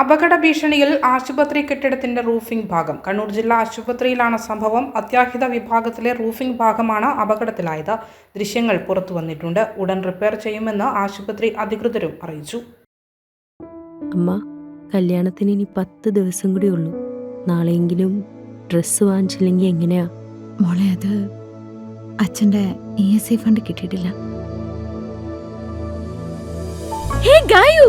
അപകട ഭീഷണിയിൽ ആശുപത്രി കെട്ടിടത്തിന്റെ റൂഫിംഗ് ഭാഗം. കണ്ണൂർ ജില്ലാ ആശുപത്രിയിലാണ് സംഭവം. അത്യാഹിത വിഭാഗത്തിലെ റൂഫിംഗ് ഭാഗമാണ് അപകടത്തിലായത്. ദൃശ്യങ്ങൾ പുറത്തു വന്നിട്ടുണ്ട്. ഉടൻ റിപ്പയർ ചെയ്യുമെന്ന് ആശുപത്രി അധികൃതരും അറിയിച്ചു. അമ്മ കല്യാണത്തിന് ഇനി പത്ത് ദിവസം കൂടി ഉള്ളൂ. നാളെയെങ്കിലും ഡ്രസ് വാങ്ങിച്ചില്ലെങ്കിൽ എങ്ങനെയാ? മോളെ അത് അച്ഛന്റെ ഇ എസ് ഐ ഫണ്ട് കിട്ടിയിട്ടില്ല. ഹേ ഗായു!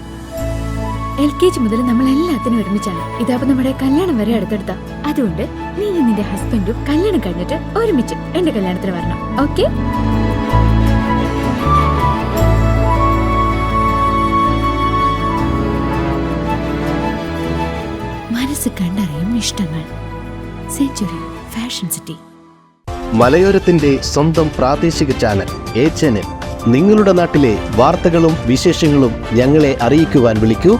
എൽ കെ ജി മുതൽ നമ്മൾ എല്ലാത്തിനും ഒരുമിച്ചാണ്. ഇതാപ്പോ നമ്മുടെ കല്യാണം വരെ അടുത്തെടുത്ത. അതുകൊണ്ട് നീ നിന്റെ ഹസ്ബൻഡും കല്യാണം കഴിഞ്ഞിട്ട് ഒരുമിച്ച് എന്റെ കല്യാണത്തിന് വരണം. ഓക്കെ? മനസ്സ് കണ്ടറിയും ഇഷ്ടങ്ങൾ. Century fashion city. മലയോരത്തിന്റെ സ്വന്തം പ്രാദേശിക ചാനൽ എ ചാനൽ. നിങ്ങളുടെ നാട്ടിലെ വാർത്തകളും വിശേഷങ്ങളും ഞങ്ങളെ അറിയിക്കുവാൻ വിളിക്കൂ.